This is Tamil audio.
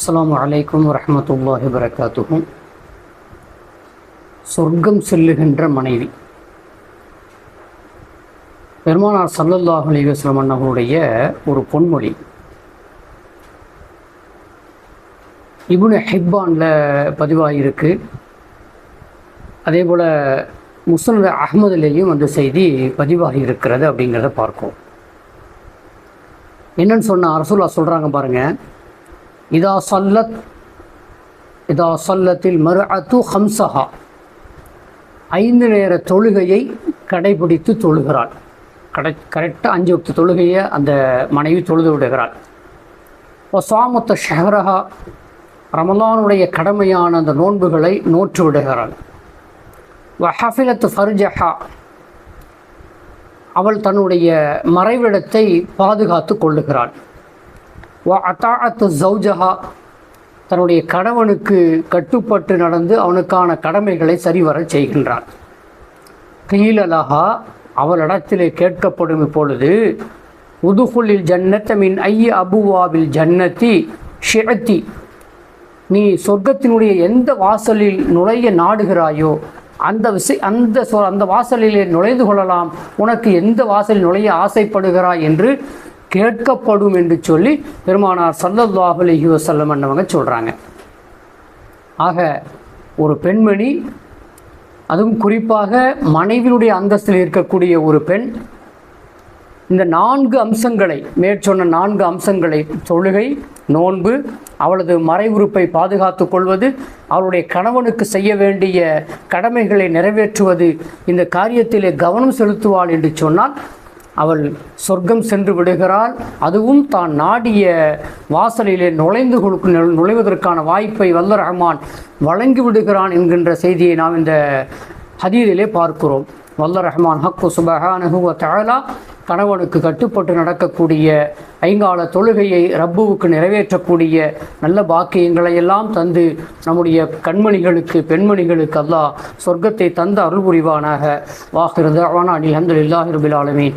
அஸ்லாம் வலைக்கம் வரமத்துல்லாஹி வரகாத்துஹும் சொர்க்கம் செல்லுகின்ற மனைவி. பெருமானார் சல்லல்லாஹ் அலைஹி வஸல்லம் அண்ணவருடைய ஒரு பொன்மொழி. இபுன ஹிப்பானில் பதிவாகியிருக்கு அதே போல் முஸ்லிம் அஹ்மதுலேயும் அந்த செய்தி பதிவாகி இருக்கிறது அப்படிங்கிறத பார்க்கும். என்னன்னு சொன்ன அரசுல்லா சொல்கிறாங்க பாருங்கள் இதா சல்லத் இதா சல்லத்தில் மறு அத்து ஹம்சஹா ஐந்து நேர தொழுகையை கடைபிடித்து தொழுகிறாள். கடை கரெக்டாக அஞ்சு வக்து தொழுகையை அந்த மனைவி தொழுது விடுகிறாள். ஒசாமத்த ஷஹரஹா ரமலானுடைய கடமையான அந்த நோன்புகளை நோற்று விடுகிறாள். வஹஃபிலத்து ஃபர்ஜஹா அவள் தன்னுடைய மறைவிடத்தை பாதுகாத்து கொள்ளுகிறாள். வ அத்தாஅத்து ஜௌஜஹா. தன்னுடைய கணவனுக்கு கட்டுப்பட்டு நடந்து அவனுக்கான கடமைகளை சரிவரச் செய்கின்றான். கீழலஹா அவளிடத்திலே கேட்கப்படும் இப்பொழுது உதுகுலில் ஜன்னத்தமின் ஐய அபுவாவில் ஜன்னத்தி ஷிழத்தி நீ சொர்க்கத்தினுடைய எந்த வாசலில் நுழைய நாடுகிறாயோ அந்த விசை அந்த சொ அந்த வாசலிலே நுழைந்து கொள்ளலாம். உனக்கு எந்த வாசலில் நுழைய ஆசைப்படுகிறாய் என்று கேட்கப்படும் என்று சொல்லி பெருமானார் சல்லல்லாஹு அலைஹி வஸல்லம் சொல்கிறாங்க ஆக ஒரு பெண்மணி அதுவும் குறிப்பாக மனைவியுடைய அந்தஸ்தில் இருக்கக்கூடிய ஒரு பெண் இந்த நான்கு அம்சங்களை மேற்சொன்ன நான்கு அம்சங்களை தொழுகை நோன்பு அவளது மறைவுறுப்பை பாதுகாத்து கொள்வது அவளுடைய கணவனுக்கு செய்ய வேண்டிய கடமைகளை நிறைவேற்றுவது இந்த காரியத்திலே கவனம் செலுத்துவாள் என்று சொன்னால் அவள் சொர்க்கம் சென்று விடுகிறாள். அதுவும் தான் நாடிய வாசலிலே நுழைந்து கொடுக்கும் நுழைவதற்கான வாய்ப்பை வல்ல ரஹ்மான் வழங்கி விடுகிறான் என்கின்ற செய்தியை நாம் இந்த ஹதீரிலே பார்க்கிறோம். வல்ல ரஹ்மான் ஹக்கு சுபஹானஹு வ கணவனுக்கு கட்டுப்பட்டு நடக்கக்கூடிய ஐங்கால தொழுகையை ரப்புவுக்கு நிறைவேற்றக்கூடிய நல்ல பாக்கியங்களை எல்லாம் தந்து நம்முடைய கண்மணிகளுக்கு பெண்மணிகளுக்கு அல்லாஹ் சொர்க்கத்தை தந்த அருள் புரிவானாக வாஹிருதாவான அலி அஹமதுல்லாஹி ரபில் ஆலமீன்.